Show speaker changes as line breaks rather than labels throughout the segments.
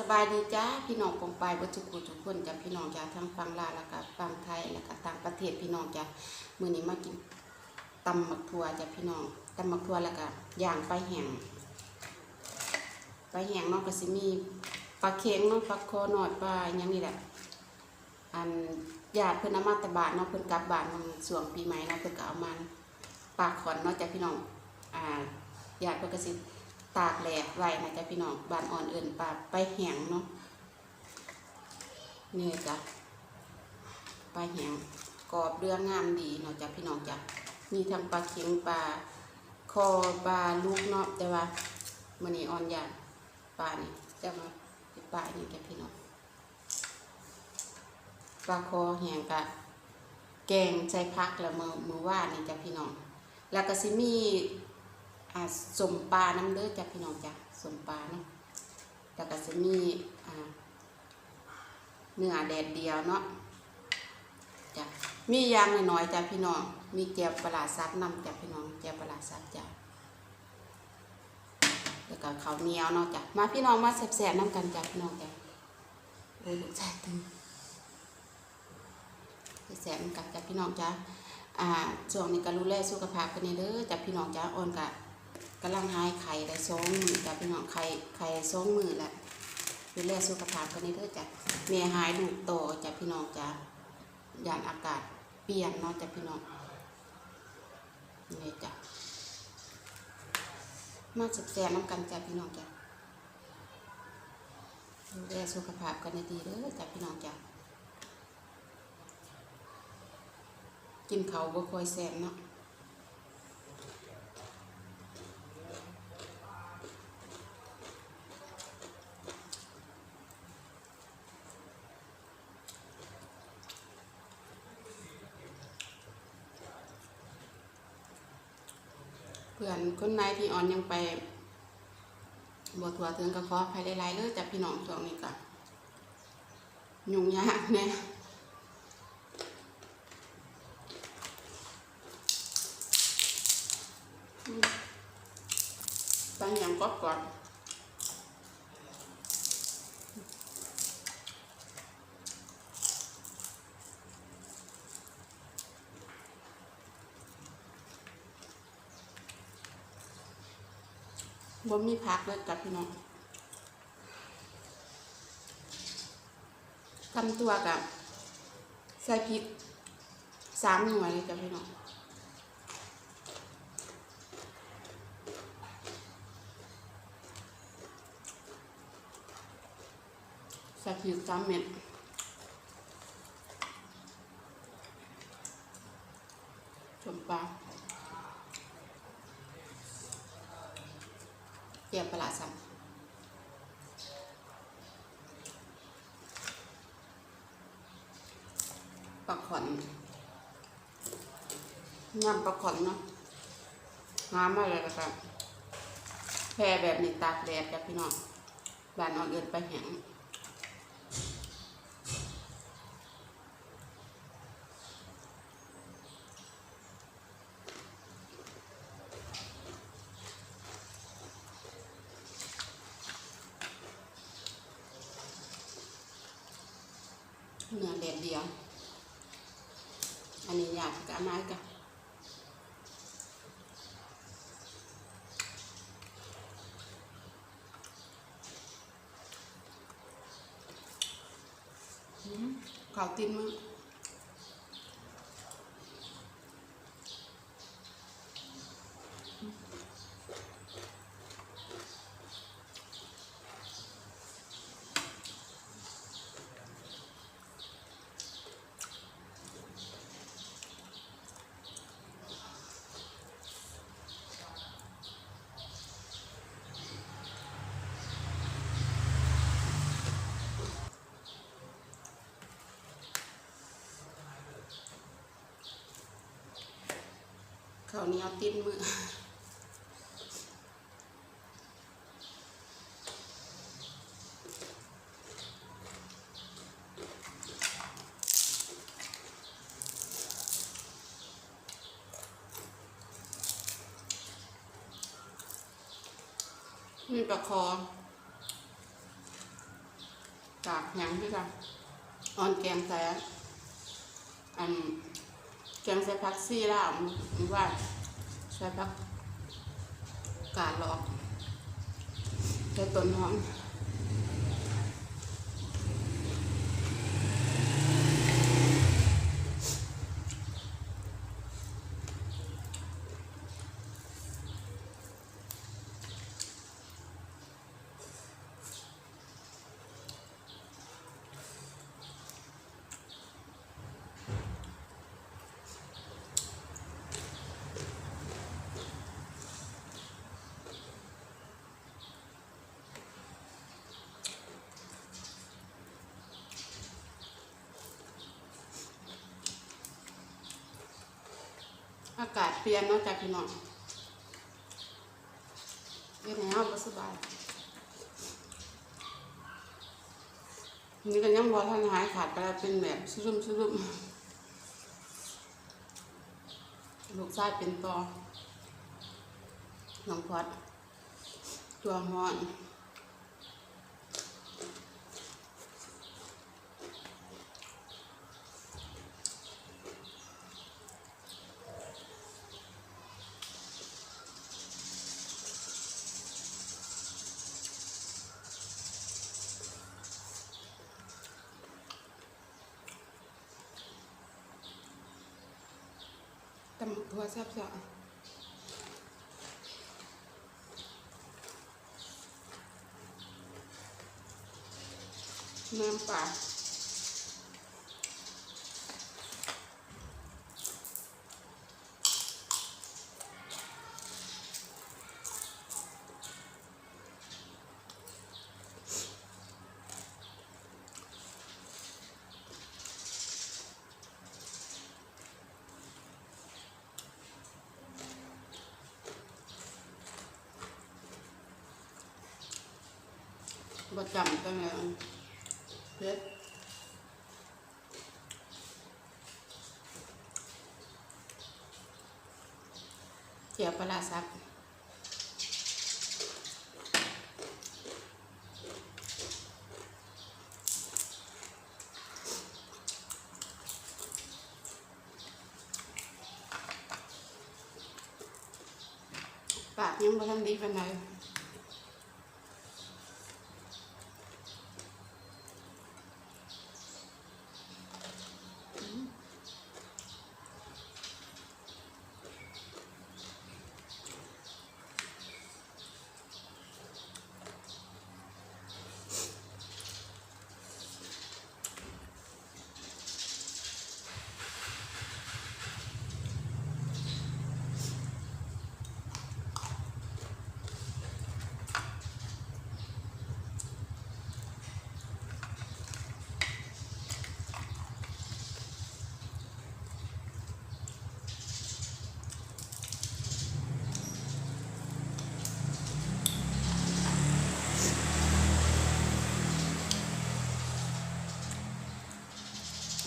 สบายดีจ้าพี่น้องปองปายบัจุกุทุกคนจ้ะพี่น้องจ้าทั้งฟังลาวแล้วก็ฟังไทยแล้วก็ต่างประเทศพี่น้องจ้ะมื้อนี้มากินตำหมักทัวจ้ะพี่น้องตำหมักทัวแล้วก็ย่างปลาแห้งปลาแห้งเนาะก็สิมีปลาเค็งเนาะปลาคอหนอดปลาหยังนี่แหละอันญาติเพิ่นเอามาแตบานเนาะเพิ่นกลับบ้านมันช่วงปีใหม่เนาะเพิ่นก็เอามาปลาขอนเนาะจ้ะพี่น้องอ่าญาติเพิ่นก็สิ ตากแหลกไว้นะจ้ะพี่น้องบานอ่อนเอิ้นปลาไปแห้งเนาะนี่จ้ะปลาแห้งกรอบเรื่องงามดีเนาะจ้ะพี่น้องจ้ะมีทั้งปลาเค็งปลาคอปลาลูกเนาะแต่ว่ามื้อนี้อ่อนญาติปลานี่จะมาปลานี่จ้ะพี่น้องปลาคอแห้งกะแกงใส่พักแล้วมือมือว่านี่จ้ะพี่น้องแล้วก็สิมี อ่าสมปลาน้ำเด้อดจ้ะพี่น้องจ้ะสมปลาเนาะแล้วก็สิมีอ่าเนื้อแดดเดียวเนาะจ้ะมียางน้อยๆจ้ะพี่น้อง มีแจวปลาซับน้ำจ้ะพี่น้องแจวปลาซับจ้ะแล้วก็ข้าวเหนียวเนาะจ้ะมาพี่น้องมาแซ่บๆน้ำกันจ้ะพี่น้องจ้ะโอ้ยลูกชายตึงแสนกับจากพี่น้องจ้าอ่าช่วงนี้ก็รู้แลสุขภาพกันนี่เด้อจากพี่น้องจ้าอ่อนกะ กำลังหายไข่ได้สองมือจากพี่น้องไข่ไข่สองมือแหละดูแลสุขภาพกันนี่เด้อจ้ะแม่หายลูกโตจากพี่น้องจ้ายานอากาศเปลี่ยนเนาะจากพี่น้องนี่จ้ะมาแสบน้ำกันจ้ะพี่น้องจ้ะดูแลสุขภาพกันให้ดีเด้อจากพี่น้องจ้ะกินเขาบ่ค่อยแซ่บเนาะ พื่อนคนไหนที่อ่อนยังไปบวทัวถึงก็ขอภายได้หลายๆเลยจากพี่น้องช่วงนี้ก็ยุ่งยากแน่ตั้งอย่างก็ก่อน บ่มีพักเลยกับพี่น้องทำตัวกับใส่พริกสามหน่วยเลยจ้ะพี่น้องใส่ผิวสามเม็ดชมปลา เตรียมปลาสับปลาขอนน้ำปลาขอนเนาะงามมากเลยนะครับแพรแบบนี้ตากแดดจ้ะพี่น้องบานอ่อนเอินไปแห้ง เนื้อแดดเดียว อันนี้อยากกับไม้กันอืมข้าวติ้นมั้ง ข้าวเหนียวติ้นมือมีปลาคอกากแห้งที่กันอ่อนแกงใส่อัน งใส่ผักซี่ล่ามันว่าใส่ผักกาดหรอกใส่ต้นหอม อากาศเปลี่ยนนาะจากพี่น้องเฮ็ดให้เฮาสบายนี่ก็ยังบ่ทันหายขาดไปแล้วเป็นแบบซุ่มซุ่มลูกชายเป็นต่อน้องพอดตัวฮ้อน ตำบักทั่วซ่บสะน้ำปลา บดจำตั้งแต่เพชรเจียวปลาร้าซับปากยังบ่ทันดีปาน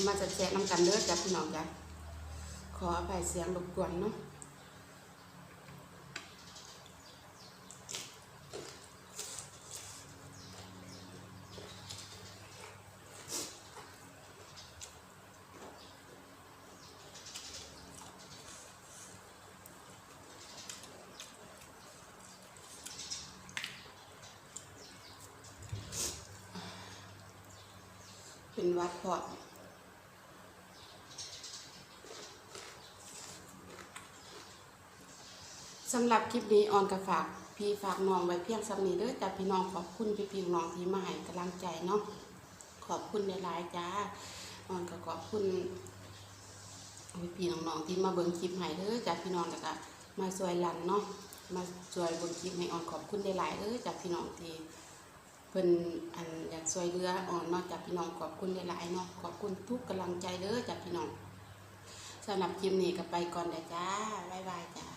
มาจะแจกน้ำกันเด้อจ้ะพี่น้องจ้ะขออภัยเสียงรบกวนเนาะเป็นวัดพอด สำหรับคลิปนี้ออนกระฝากพี่ฝากน้องไว้เพียงสำนี้เด้อจ้ะพี่น้องขอบคุณพี่พี่น้องที่มาให้กำลังใจเนาะขอบคุณหลายๆจ้าออนก็ขอบคุณพี่พี่น้องๆที่มาเบิ่งคลิปให้เด้อจ้ะพี่น้องแล้วก็มาช่วยลันเนาะมาช่วยเบิ่งคลิปให้ออนขอบคุณหลายๆเด้อจ้ะพี่น้องที่เพิ่นอันอยากช่วยเหลือออนเนอกจากพี่น้องขอบคุณหลายๆเนาะขอบคุณทุกกำลังใจเด้อจากพี่น้องสำหรับคลิปนี้ก็ไปก่อนเด้อจ้าบ๊ายบายจ้า